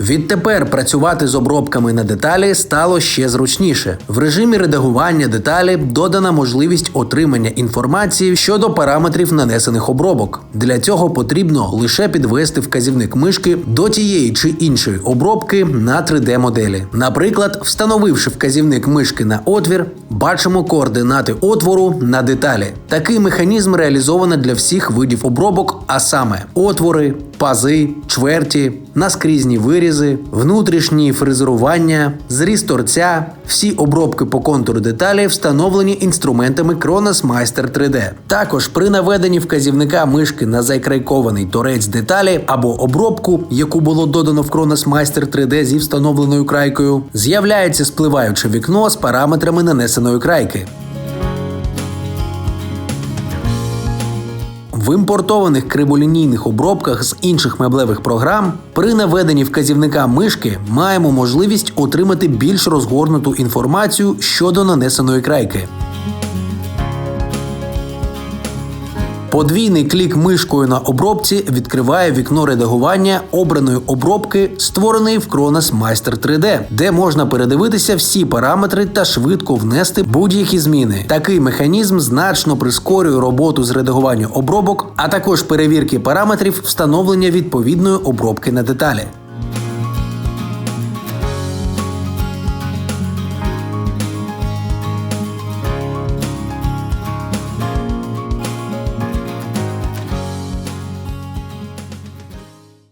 Відтепер працювати з обробками на деталі стало ще зручніше. В режимі редагування деталі додана можливість отримання інформації щодо параметрів нанесених обробок. Для цього потрібно лише підвести вказівник мишки до тієї чи іншої обробки на 3D-моделі. Наприклад, встановивши вказівник мишки на отвір, бачимо координати отвору на деталі. Такий механізм реалізовано для всіх видів обробок, а саме отвори, пази, чверті, наскрізні вирізи, внутрішні фрезерування, зріз торця. Всі обробки по контуру деталі встановлені інструментами Kronos Master 3D. Також при наведенні вказівника мишки на закрайкований торець деталі або обробку, яку було додано в Kronos Master 3D зі встановленою крайкою, з'являється спливаюче вікно з параметрами нанесеної крайки. В імпортованих криволінійних обробках з інших меблевих програм при наведенні вказівника мишки маємо можливість отримати більш розгорнуту інформацію щодо нанесеної крайки. Подвійний клік мишкою на обробці відкриває вікно редагування обраної обробки, створеної в Kronos Master 3D, де можна передивитися всі параметри та швидко внести будь-які зміни. Такий механізм значно прискорює роботу з редагування обробок, а також перевірки параметрів встановлення відповідної обробки на деталі.